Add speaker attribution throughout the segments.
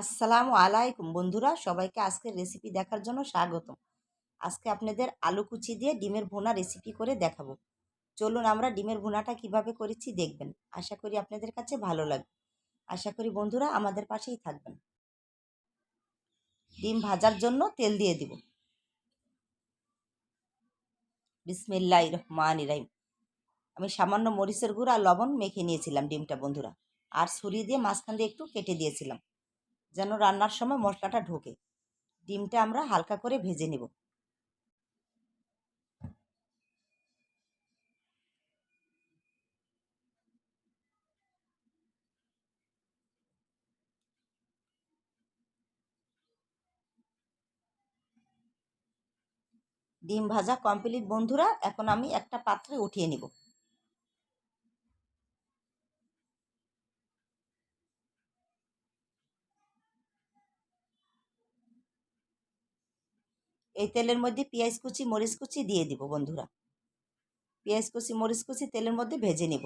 Speaker 1: আসসালামু আলাইকুম বন্ধুরা, সবাইকে আজকের রেসিপি দেখার জন্য স্বাগতম। আজকে আপনাদের আলু কুচি দিয়ে ডিমের ভুনা রেসিপি করে দেখাবো। চলুন আমরা ডিমের ভুনাটা কীভাবে করেছি দেখবেন। আশা করি আপনাদের কাছে ভালো লাগবে। আশা করি বন্ধুরা আমাদের পাশেই থাকবেন। ডিম ভাজার জন্য তেল দিয়ে দিব। বিসমিল্লাহ রহমান ইরাইম আমি সামান্য মরিচের গুঁড়া লবণ মেখে নিয়েছিলাম ডিমটা বন্ধুরা। আর ছুরি দিয়ে মাঝখান দিয়ে একটু কেটে দিয়েছিলাম। যেন রান্নার সময় মশলাটা ঢোকে। ডিমটা আমরা হালকা করে ভেজে নেব। ডিম ভাজা কমপ্লিট। বন্ধুরা, এখন আমি একটা পাত্রে উঠিয়ে নিব। এই তেলের মধ্যে পেঁয়াজ কুচি, মরিচ কুচি দিয়ে দিব বন্ধুরা। পেঁয়াজ কুচি, মরিচ কুচি তেলের মধ্যে ভেজে নেব।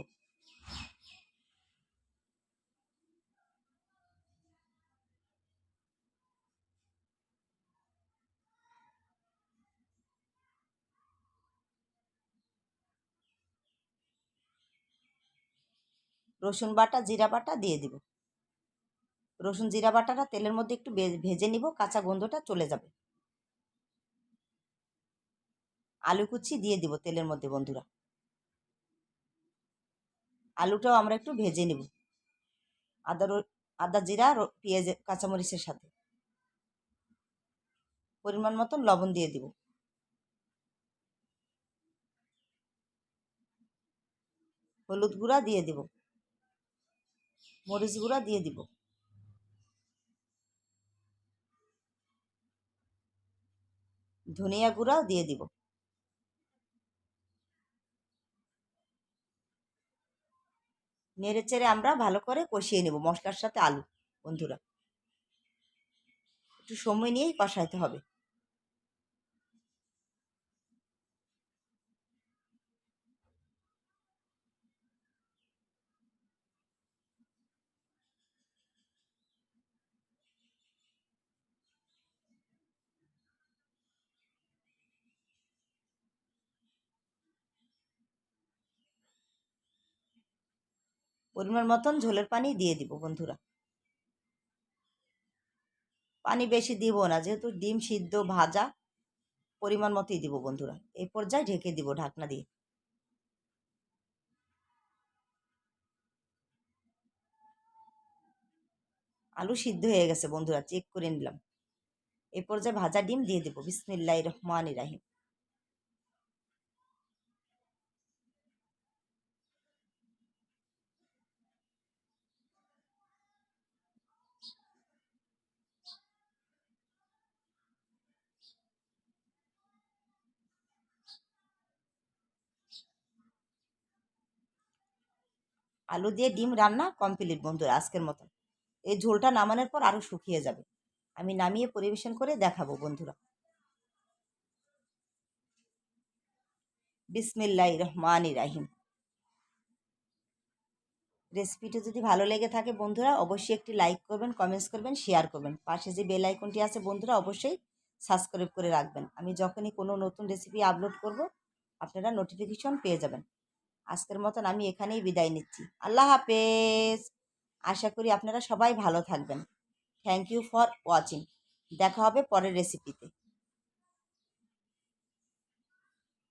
Speaker 1: রসুন বাটা, জিরা বাটা দিয়ে দিব। রসুন, জিরা বাটাটা তেলের মধ্যে একটু ভেজে নিব, কাঁচা গন্ধটা চলে যাবে। আলু কুচি দিয়ে দিব তেলের মধ্যে বন্ধুরা। আলুটাও আমরা একটু ভেজে নেব। আদা আদা জিরা পেঁয়াজ, কাঁচামরিচের সাথে। পরিমাণ মতন লবণ দিয়ে দিব। হলুদ গুঁড়া দিয়ে দিব। মরিচ গুঁড়া দিয়ে দিব। ধনিয়া গুঁড়াও দিয়ে দিব। নেড়ে চেড়ে আমরা ভালো করে কষিয়ে নেব মশলার সাথে আলু, বন্ধুরা। একটু সময় নিয়েই কষাইতে হবে। পরিমাণ মতন ঝোলের পানি দিয়ে দিব বন্ধুরা। পানি বেশি দিব না, যেহেতু ডিম সিদ্ধ, ভাজা, পরিমাণ মতোই দিব বন্ধুরা। এই পর্যায়ে ঢেকে দিব ঢাকনা দিয়ে। আলু সিদ্ধ হয়ে গেছে বন্ধুরা, চেক করে নিলাম। এই পর্যায়ে ভাজা ডিম দিয়ে দেবো। বিসমিল্লাহ রহমান রাহিম। আলু দিয়ে ডিম রান্না কমপ্লিট বন্ধুরা আজকের মতন। এই ঝোলটা নামানোর পর আরও শুকিয়ে যাবে। আমি নামিয়ে পরিবেশন করে দেখাবো বন্ধুরা। বিসমিল্লাহ রহমান রাহিম। রেসিপিটি যদি ভালো লেগে থাকে বন্ধুরা, অবশ্যই একটি লাইক করবেন, কমেন্টস করবেন, শেয়ার করবেন। পাশে যে বেল আইকনটি আছে বন্ধুরা, অবশ্যই সাবস্ক্রাইব করে রাখবেন। আমি যখনই কোনো নতুন রেসিপি আপলোড করব, আপনারা নোটিফিকেশন পেয়ে যাবেন। আজকের মতন আমি এখানেই বিদায় নিচ্ছি। আল্লাহ হাফেজ। আশা করি আপনারা সবাই ভালো থাকবেন। থ্যাংক ইউ ফর ওয়াচিং দেখা হবে পরের রেসিপিতে